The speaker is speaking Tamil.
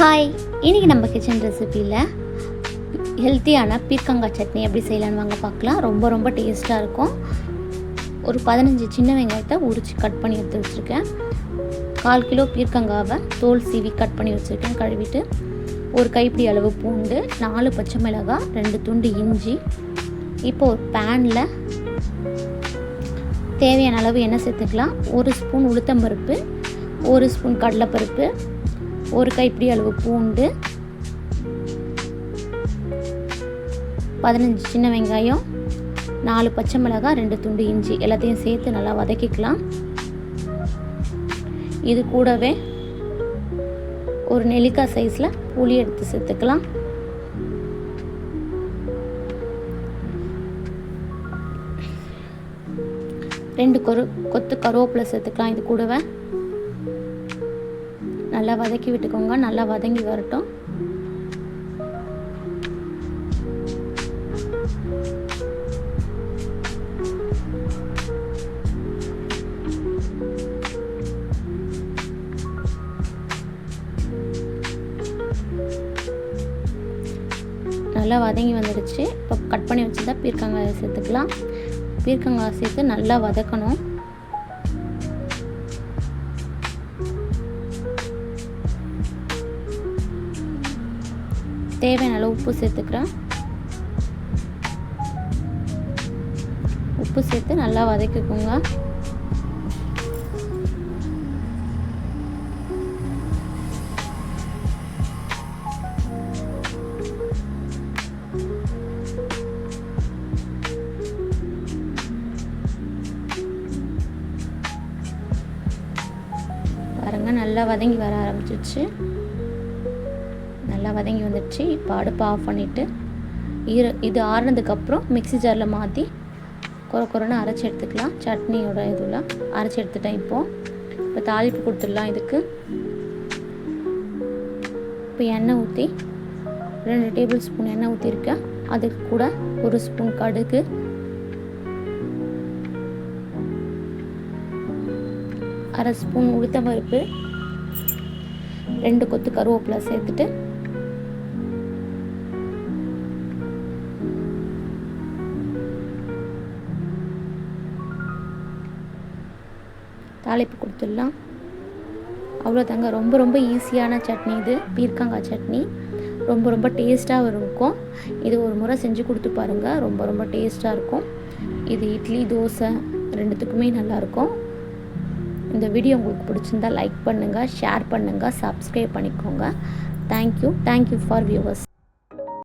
ஹாய் இன்றைக்கி நம்ம கிச்சன் ரெசிப்பியில் ஹெல்த்தியான பீர்க்கங்காய் சட்னி எப்படி செய்யலான்னு வாங்க பார்க்கலாம். ரொம்ப ரொம்ப டேஸ்ட்டாக இருக்கும். ஒரு பதினஞ்சு சின்ன வெங்காயத்தை உரித்து கட் பண்ணி எடுத்து வச்சுருக்கேன். கால் கிலோ பீர்க்கங்காவை தோல் சீவி கட் பண்ணி வச்சுருக்கேன். கழுவிட்டு ஒரு கைப்பிடி அளவு பூண்டு நாலு பச்சை மிளகாய் ரெண்டு துண்டு இஞ்சி. இப்போ ஒரு பேனில் தேவையான அளவு எண்ணெய் சேர்த்துக்கலாம். ஒரு ஸ்பூன் உளுத்தம்பருப்பு ஒரு ஸ்பூன் கடலைப்பருப்பு ஒரு கைப்பிடி அளவு பூண்டு பதினஞ்சு சின்ன வெங்காயம் நாலு பச்சை மிளகாய் ரெண்டு துண்டு இஞ்சி எல்லாத்தையும் சேர்த்து நல்லா வதக்கிக்கலாம். இது கூடவே ஒரு நெல்லிக்காய் சைஸில் புளி எடுத்து சேர்த்துக்கலாம். ரெண்டு கொரு கொத்து கருவேப்பிலை சேர்த்துக்கலாம் இது கூடவே. நல்லா வதக்கி விட்டுக்கோங்க. நல்லா வதங்கி வரட்டும். நல்லா வதங்கி வந்துடுச்சு. இப்போ கட் பண்ணி வச்சுருந்தா பீர்க்கங்காய் சேர்த்துக்கலாம். பீர்க்கங்காய் சேர்த்து நல்லா வதக்கணும். தேவையான அளவு உப்பு சேர்த்துக்கிறேன். உப்பு சேர்த்து நல்லா வதக்கிக்கோங்க. பாருங்க நல்லா வதங்கி வர ஆரம்பிச்சிருச்சு. நல்லா வதங்கி வந்துடுச்சு. இப்போ அடுப்பு ஆஃப் பண்ணிவிட்டு ஈர இது ஆறுனதுக்கப்புறம் மிக்ஸி ஜாரில் மாற்றி குறை குறைன்னு அரைச்சி எடுத்துக்கலாம். சட்னியோட இதெல்லாம் அரைச்சி எடுத்துட்டேன் இப்போது இப்போ தாளிப்பு கொடுத்துடலாம் இதுக்கு. இப்போ எண்ணெய் ஊற்றி ரெண்டு டேபிள் ஸ்பூன் எண்ணெய் ஊற்றிருக்கேன் அதுக்கு கூட ஒரு ஸ்பூன் கடுகு. அரை ஸ்பூன் உளுத்தம் பருப்பு ரெண்டு கொத்து கருவேப்பிலை சேர்த்துட்டு தாளிப்பு கொடுத்துடலாம். அவ்வளோதாங்க. ரொம்ப ரொம்ப ஈஸியான சட்னி இது. பீர்க்கங்காய் சட்னி. ரொம்ப ரொம்ப டேஸ்ட்டாகவும் இருக்கும். இது ஒரு முறை செஞ்சு கொடுத்து பாருங்கள் ரொம்ப ரொம்ப டேஸ்ட்டாக இருக்கும். இது இட்லி தோசை ரெண்டுத்துக்குமே நல்லாயிருக்கும். இந்த வீடியோ உங்களுக்கு பிடிச்சிருந்தா லைக் பண்ணுங்கள் ஷேர் பண்ணுங்கள் சப்ஸ்கிரைப் பண்ணிக்கோங்க. Thank you thank you for viewers